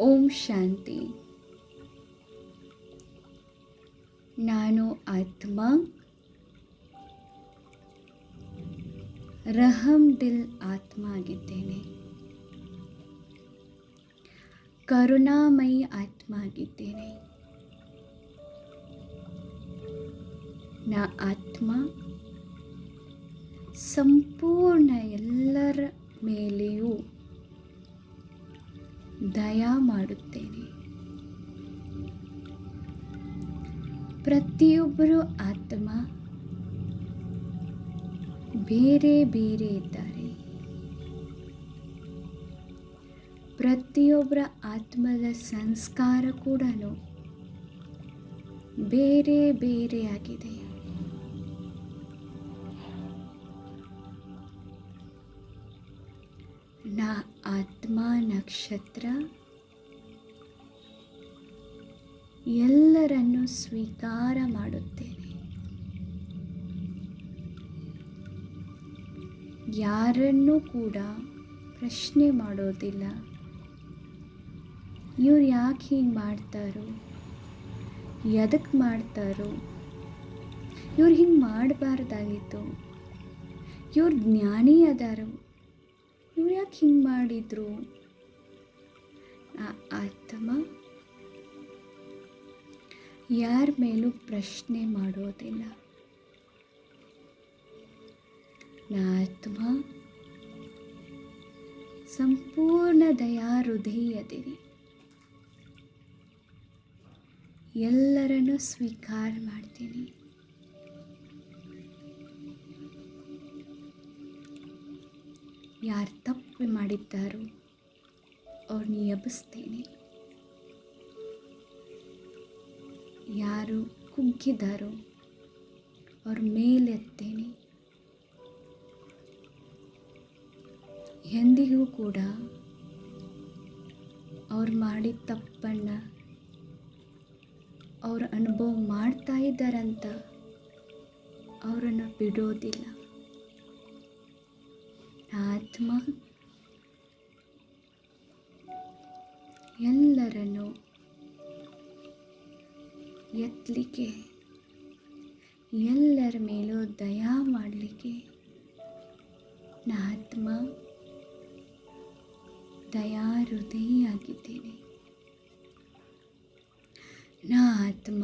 ಓಂ ಶಾಂತಿ. ನಾನು ಆತ್ಮ. ರಹಮ್ ದಿಲ್ ಆತ್ಮ ಆಗಿದ್ದೇನೆ ಕರುಣಾಮಯಿ ಆತ್ಮ ಆಗಿದ್ದೇನೆ ನಾ ಆತ್ಮ. ಸಂಪೂರ್ಣ ಎಲ್ಲರ ಮೇಲೆಯೂ ದಯಾ ಮಾಡುತ್ತೇನೆ. ಪ್ರತಿಯೊಬ್ಬರು ಆತ್ಮ ಬೇರೆ ಬೇರೆ ಇದ್ದಾರೆ. ಪ್ರತಿಯೊಬ್ಬರ ಆತ್ಮದ ಸಂಸ್ಕಾರ ಕೂಡ ಬೇರೆ ಬೇರೆಯಾಗಿದೆ ನಕ್ಷತ್ರ ಎಲ್ಲರನ್ನು ಸ್ವೀಕಾರ ಮಾಡುತ್ತೇನೆ. ಯಾರನ್ನೂ ಕೂಡ ಪ್ರಶ್ನೆ ಮಾಡೋದಿಲ್ಲ. ಇವ್ರು ಯಾಕೆ ಹೀಗೆ ಮಾಡ್ತಾರೋ ಎದಕ್ಕೆ ಮಾಡ್ತಾರೋ, ಇವ್ರು ಹಿಂಗೆ ಮಾಡಬಾರ್ದಾಗಿತ್ತು. ಇವ್ರು ಜ್ಞಾನಿ ಅದಾರು, ಇವ್ರು ಯಾಕೆ ಹಿಂಗೆ ಮಾಡಿದ್ರು? ಆ ಆತ್ಮ ಯಾರ ಮೇಲೂ ಪ್ರಶ್ನೆ ಮಾಡೋದಿಲ್ಲ. ಆತ್ಮ ಸಂಪೂರ್ಣ ದಯಾ ಹೃದಯದಿರಿ ಎಲ್ಲರನ್ನು ಸ್ವೀಕಾರ ಮಾಡ್ತೀನಿ. ಯಾರು ತಪ್ಪು ಮಾಡಿದ್ದಾರೋ ಅವ್ರನ್ನ ಎಬ್ಬಿಸ್ತೇನೆ ಯಾರು ಕುಗ್ಗಿದಾರೋ ಅವ್ರ ಮೇಲೆತ್ತೇನೆ ಎಂದಿಗೂ ಕೂಡ ಅವ್ರು ಮಾಡಿದ ತಪ್ಪನ್ನು ಅವ್ರ ಅನುಭವ ಮಾಡ್ತಾ ಇದ್ದಾರಂತ ಅವರನ್ನು ಬಿಡೋದಿಲ್ಲ. ಆತ್ಮ ಎಲ್ಲರನ್ನು ಎತ್ತಲಿಕ್ಕೆ, ಎಲ್ಲರ ಮೇಲೂ ದಯಾ ಮಾಡಲಿಕ್ಕೆ ನಾ ಆತ್ಮ ದಯಾ ಹೃದಯಾಗಿದ್ದೇನೆ ನಾ ಆತ್ಮ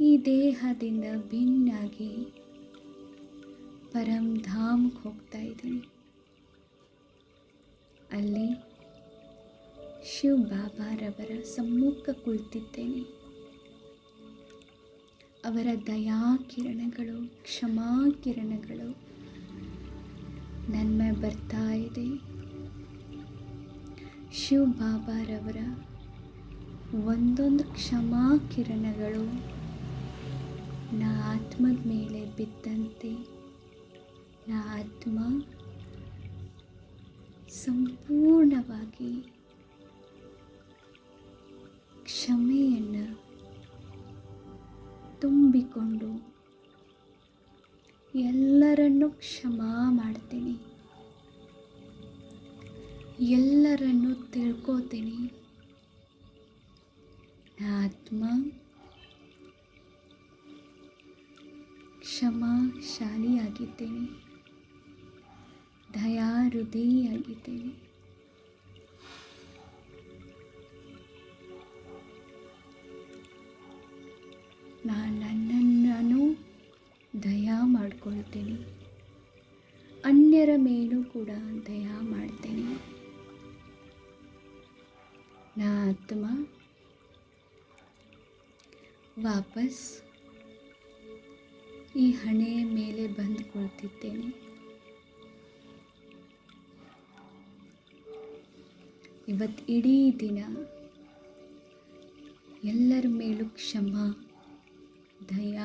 ಈ ದೇಹದಿಂದ ಭಿನ್ನಾಗಿ ಪರಂಧಾಮ್ಗೆ ಹೋಗ್ತಾ ಇದ್ದೀನಿ. ಅಲ್ಲಿ ಶಿವ ಬಾಬಾರವರ ಸಮ್ಮುಖ ಕುಳಿತಿದ್ದೇನೆ. ಅವರ ದಯಾ ಕಿರಣಗಳು ಕ್ಷಮಾ ಕಿರಣಗಳು ನನ್ನ ಬರ್ತಾ ಇದೆ. ಶಿವ್ ಬಾಬಾರವರ ಒಂದೊಂದು ಕ್ಷಮಾ ಕಿರಣಗಳು ನಾ ಆತ್ಮದ ಮೇಲೆ ಬಿದ್ದಂತೆ, ನಾ ಆತ್ಮ ಸಂಪೂರ್ಣವಾಗಿ ತುಂಬಿಕೊಂಡು ಎಲ್ಲರನ್ನು ಕ್ಷಮಾ ಮಾಡ್ತೀನಿ. ಎಲ್ಲರನ್ನು ತಿಳ್ಕೋತೀನಿ. ಆತ್ಮ ಕ್ಷಮಾಶಾಲಿಯಾಗಿದ್ದೇನೆ. ದಯಾ ನಾನು ನನ್ನನ್ನು ನಾನು ದಯಾ ಮಾಡ್ಕೊಳ್ತೇನೆ. ಅನ್ಯರ ಮೇಲೂ ಕೂಡ ದಯಾ ಮಾಡ್ತೇನೆ. ನಾ ಆತ್ಮ ವಾಪಸ್ ಈ ಹಣೆಯ ಮೇಲೆ ಬಂದು ಕುಳಿತಿದ್ದೇನೆ ಇವತ್ತು ಇಡೀ ದಿನ ಎಲ್ಲರ ಮೇಲೂ ಕ್ಷಮ ದಯ,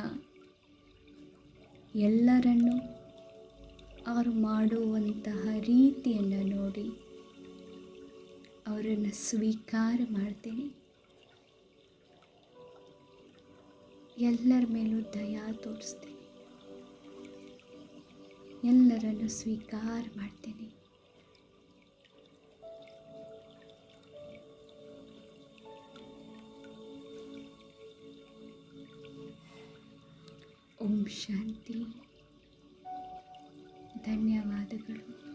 ಎಲ್ಲರನ್ನು ಅವರು ಮಾಡುವಂತಹ ರೀತಿಯನ್ನು ನೋಡಿ ಅವರನ್ನು ಸ್ವೀಕಾರ ಮಾಡ್ತೇನೆ. ಎಲ್ಲರ ಮೇಲೂ ದಯಾ ತೋರಿಸ್ತೀನಿ. ಎಲ್ಲರನ್ನು ಸ್ವೀಕಾರ ಮಾಡ್ತೀನಿ. ಓಂ ಶಾಂತಿ. ಧನ್ಯವಾದಗಳು.